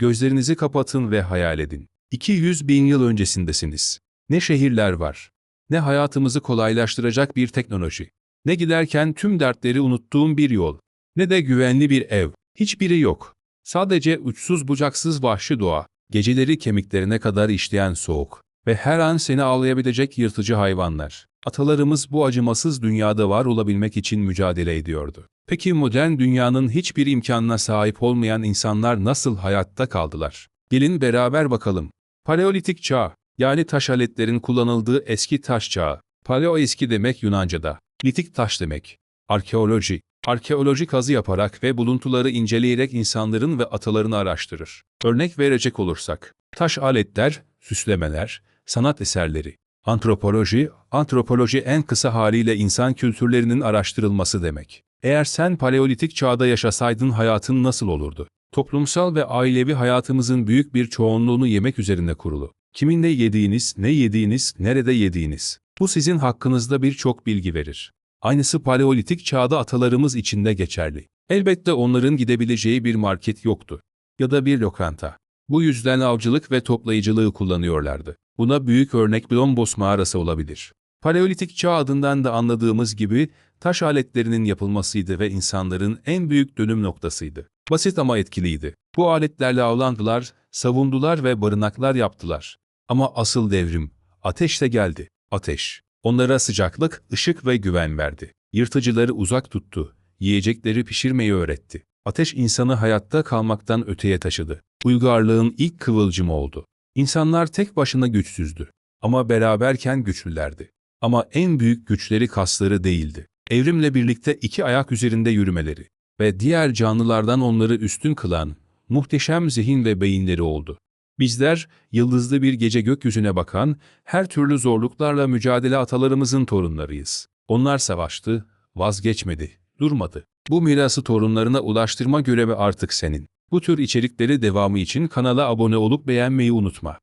Gözlerinizi kapatın ve hayal edin. 200 bin yıl öncesindesiniz. Ne şehirler var, ne hayatımızı kolaylaştıracak bir teknoloji, ne giderken tüm dertleri unuttuğum bir yol, ne de güvenli bir ev. Hiçbiri yok. Sadece uçsuz bucaksız vahşi doğa, geceleri kemiklerine kadar işleyen soğuk ve her an seni avlayabilecek yırtıcı hayvanlar. Atalarımız bu acımasız dünyada var olabilmek için mücadele ediyordu. Peki modern dünyanın hiçbir imkanına sahip olmayan insanlar nasıl hayatta kaldılar? Gelin beraber bakalım. Paleolitik çağ, yani taş aletlerin kullanıldığı eski taş çağı. Paleo eski demek Yunanca'da, litik taş demek. Arkeoloji, arkeoloji kazı yaparak ve buluntuları inceleyerek insanların ve atalarını araştırır. Örnek verecek olursak, taş aletler, süslemeler, sanat eserleri. Antropoloji, antropoloji en kısa haliyle insan kültürlerinin araştırılması demek. Eğer sen paleolitik çağda yaşasaydın hayatın nasıl olurdu? Toplumsal ve ailevi hayatımızın büyük bir çoğunluğunu yemek üzerine kurulu. Kiminle yediğiniz, ne yediğiniz, nerede yediğiniz. Bu sizin hakkınızda birçok bilgi verir. Aynısı paleolitik çağda atalarımız için de geçerli. Elbette onların gidebileceği bir market yoktu. Ya da bir lokanta. Bu yüzden avcılık ve toplayıcılığı kullanıyorlardı. Buna büyük örnek Blombos mağarası olabilir. Paleolitik çağ adından da anladığımız gibi taş aletlerinin yapılmasıydı ve insanların en büyük dönüm noktasıydı. Basit ama etkiliydi. Bu aletlerle avlandılar, savundular ve barınaklar yaptılar. Ama asıl devrim, ateş de geldi. Ateş. Onlara sıcaklık, ışık ve güven verdi. Yırtıcıları uzak tuttu. Yiyecekleri pişirmeyi öğretti. Ateş insanı hayatta kalmaktan öteye taşıdı. Uygarlığın ilk kıvılcımı oldu. İnsanlar tek başına güçsüzdü. Ama beraberken güçlülerdi. Ama en büyük güçleri kasları değildi. Evrimle birlikte iki ayak üzerinde yürümeleri ve diğer canlılardan onları üstün kılan muhteşem zihin ve beyinleri oldu. Bizler, yıldızlı bir gece gökyüzüne bakan, her türlü zorluklarla mücadele atalarımızın torunlarıyız. Onlar savaştı, vazgeçmedi, durmadı. Bu mirası torunlarına ulaştırma görevi artık senin. Bu tür içerikleri devamı için kanala abone olup beğenmeyi unutma.